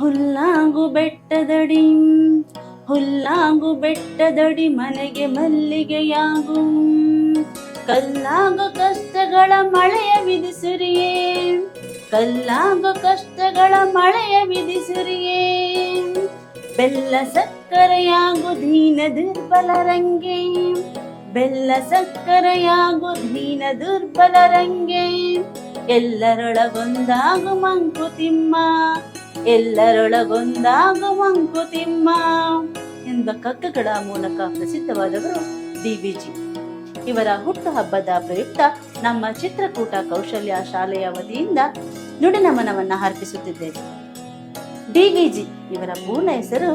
ಹುಲ್ಲಾಗು ಬೆಟ್ಟದಡಿ, ಹುಲ್ಲಾಂಗು ಬೆಟ್ಟದಡಿ ಮನೆಗೆ ಮಲ್ಲಿಗೆಯಾಗು. ಕಲ್ಲಾಗ ಕಷ್ಟಗಳ ಮಳೆಯ ವಿಧಿಸುರಿಯೇ, ಕಲ್ಲಾಗ ಕಷ್ಟಗಳ ಮಳೆಯ ವಿಧಿಸುರಿಯೇ. ಬೆಲ್ಲ ಸಕ್ಕರೆಯಾಗು ದೀನ ದುರ್ಬಲರಂಗೆ ಬೆಲ್ಲ ಸಕ್ಕರೆಯಾಗು ದೀನ ದುರ್ಬಲರಂಗೆ ಎಲ್ಲರೊಳಗೊಂದಾಗು ಮಂಕುತಿಮ್ಮ ಮಂಕುತಿಮ್ಮ ಎಂಬ ಕಗ್ಗಗಳ ಮೂಲಕ ಪ್ರಸಿದ್ಧವಾದವರು ಡಿವಿಜಿ ಇವರ ಹುಟ್ಟುಹಬ್ಬದ ಪ್ರಯುಕ್ತ ನಮ್ಮ ಚಿತ್ರಕೂಟ ಕೌಶಲ್ಯ ಶಾಲೆಯ ವತಿಯಿಂದ ನುಡಿನಮನವನ್ನ ಅರ್ಪಿಸುತ್ತಿದ್ದೇವೆ. ಡಿವಿಜಿ ಇವರ ಪೂರ್ಣ ಹೆಸರು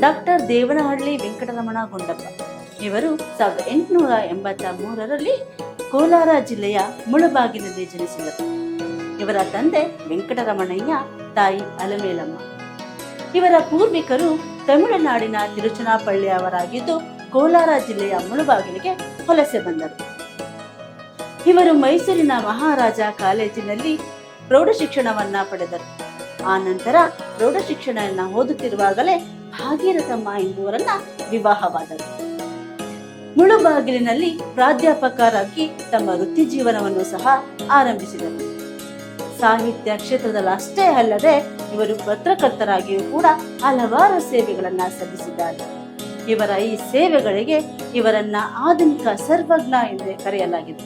ಡಾಕ್ಟರ್ ದೇವನಹಳ್ಳಿ ವೆಂಕಟರಮಣ ಗುಂಡಪ್ಪ. ಇವರು ಸಾವಿರದ ಎಂಟುನೂರ ಎಂಬತ್ತ ಮೂರರಲ್ಲಿ ಕೋಲಾರ ಜಿಲ್ಲೆಯ ಮುಳಬಾಗಿನಲ್ಲಿ ಜನಿಸಿದರು. ಇವರ ತಂದೆ ವೆಂಕಟರಮಣಯ್ಯ ತಾಯಿ ಅಲಮೇಲಮ್ಮ. ಇವರ ಪೂರ್ವಿಕರು ತಮಿಳುನಾಡಿನ ತಿರುಚನಾಪಳ್ಳಿಯವರಾಗಿದ್ದು ಕೋಲಾರ ಜಿಲ್ಲೆಯ ಮುಳುಬಾಗಿಲಿಗೆ ವಲಸೆ ಬಂದರು. ಇವರು ಮೈಸೂರಿನ ಮಹಾರಾಜ ಕಾಲೇಜಿನಲ್ಲಿ ಪ್ರೌಢ ಶಿಕ್ಷಣವನ್ನ ಪಡೆದರು. ಆ ನಂತರ ಪ್ರೌಢ ಶಿಕ್ಷಣವನ್ನ ಓದುತ್ತಿರುವಾಗಲೇ ಭಾಗೀರಥಮ್ಮ ಎಂಬುವರನ್ನ ವಿವಾಹವಾದರು. ಮುಳುಬಾಗಿಲಿನಲ್ಲಿ ಪ್ರಾಧ್ಯಾಪಕರಾಗಿ ತಮ್ಮ ವೃತ್ತಿ ಜೀವನವನ್ನು ಸಹ ಆರಂಭಿಸಿದರು. ಸಾಹಿತ್ಯ ಕ್ಷೇತ್ರದಲ್ಲಿ ಅಷ್ಟೇ ಅಲ್ಲದೆ ಇವರು ಪತ್ರಕರ್ತರಾಗಿಯೂ ಕೂಡ ಹಲವಾರು ಸೇವೆಗಳನ್ನ ಸಲ್ಲಿಸಿದ್ದಾರೆ. ಇವರ ಈ ಸೇವೆಗಳಿಗೆ ಇವರನ್ನ ಆಧುನಿಕ ಸರ್ವಜ್ಞ ಎಂದೇ ಕರೆಯಲಾಗಿದೆ.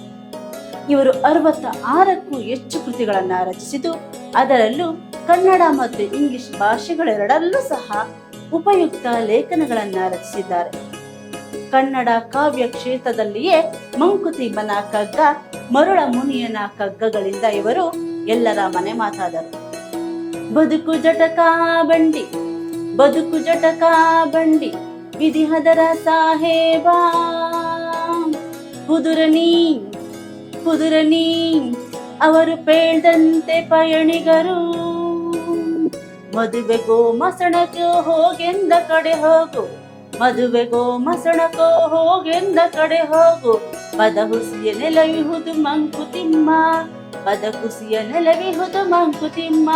ಇವರು ಅರವತ್ತ ಆರಕ್ಕೂ ಹೆಚ್ಚು ಕೃತಿಗಳನ್ನ ರಚಿಸಿದ್ದು, ಅದರಲ್ಲೂ ಕನ್ನಡ ಮತ್ತು ಇಂಗ್ಲಿಷ್ ಭಾಷೆಗಳೆರಡರಲ್ಲೂ ಸಹ ಉಪಯುಕ್ತ ಲೇಖನಗಳನ್ನ ರಚಿಸಿದ್ದಾರೆ. ಕನ್ನಡ ಕಾವ್ಯ ಕ್ಷೇತ್ರದಲ್ಲಿಯೇ ಮಂಕುತಿಮ್ಮನ ಕಗ್ಗ ಮರುಳ ಮುನಿಯನ ಕಗ್ಗಗಳಿಂದ ಇವರು ಎಲ್ಲರ ಮನೆ ಮಾತಾದರು. ಬದುಕು ಜಟಕ ಬಂಡಿ, ಬದುಕು ಜಟಕ ಬಂಡಿ ವಿಧಿಹದರ ಸಾಹೇಬಾ ಕುದುರನಿ ಕುದುರನಿ ಅವರು ಪೇಳ್ದಂತೆ ಪಯಣಿಗರು. ಮದುವೆಗೋ ಮಸಣಕೋ ಹೋಗೆಂದ ಕಡೆ ಹೋಗು ಮದುವೆಗೋ ಮಸಣಕೋ ಹೋಗೆಂದ ಕಡೆ ಹೋಗು. ಪದ ಹುಸಿಯ ನೆಲವಿಹುದು ಮಂಕುತಿಮ್ಮ. ಪದ ಕುಸಿಯ ನೆಲವಿಹುದು ಮಂಕುತಿಮ್ಮ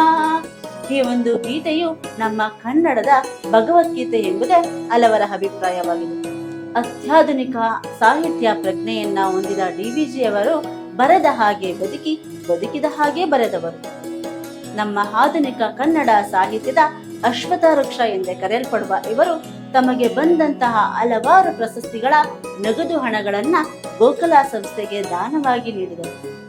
ಈ ಒಂದು ಗೀತೆಯು ನಮ್ಮ ಕನ್ನಡದ ಭಗವದ್ಗೀತೆ ಎಂಬುದೇ ಹಲವರ ಅಭಿಪ್ರಾಯವಾಗಿದೆ. ಅತ್ಯಾಧುನಿಕ ಸಾಹಿತ್ಯ ಪ್ರಜ್ಞೆಯನ್ನ ಹೊಂದಿದ ಡಿವಿಜಿ ಅವರು ಬರೆದ ಹಾಗೆ ಬದುಕಿ, ಬದುಕಿದ ಹಾಗೆ ಬರೆದವರು. ನಮ್ಮ ಆಧುನಿಕ ಕನ್ನಡ ಸಾಹಿತ್ಯದ ಅಶ್ವಥ ವೃಕ್ಷ ಎಂದೇ ಕರೆಯಲ್ಪಡುವ ಇವರು ತಮಗೆ ಬಂದಂತಹ ಹಲವಾರು ಪ್ರಶಸ್ತಿಗಳ ನಗದು ಹಣಗಳನ್ನ ಗೋಕಲಾ ಸಂಸ್ಥೆಗೆ ದಾನವಾಗಿ ನೀಡಿದರು.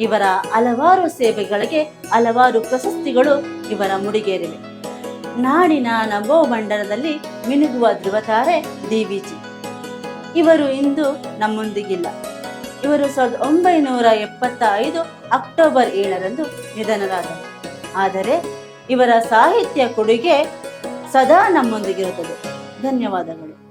ಇವರ ಹಲವಾರು ಸೇವೆಗಳಿಗೆ ಹಲವಾರು ಪ್ರಶಸ್ತಿಗಳು ಇವರ ಮುಡಿಗೇರಿವೆ. ನಾಡಿನ ನಭೋಮಂಡಲದಲ್ಲಿ ಮಿನುಗುವ ಧ್ರುವತಾರೆ ಡಿವಿಜಿ ಇವರು ಇಂದು ನಮ್ಮೊಂದಿಗಿಲ್ಲ. ಇವರು ಸಾವಿರದ ಒಂಬೈನೂರ ಎಪ್ಪತ್ತ ಐದು ಅಕ್ಟೋಬರ್ ಏಳರಂದು ನಿಧನರಾದರು. ಆದರೆ ಇವರ ಸಾಹಿತ್ಯ ಕೊಡುಗೆ ಸದಾ ನಮ್ಮೊಂದಿಗಿರುತ್ತದೆ. ಧನ್ಯವಾದಗಳು.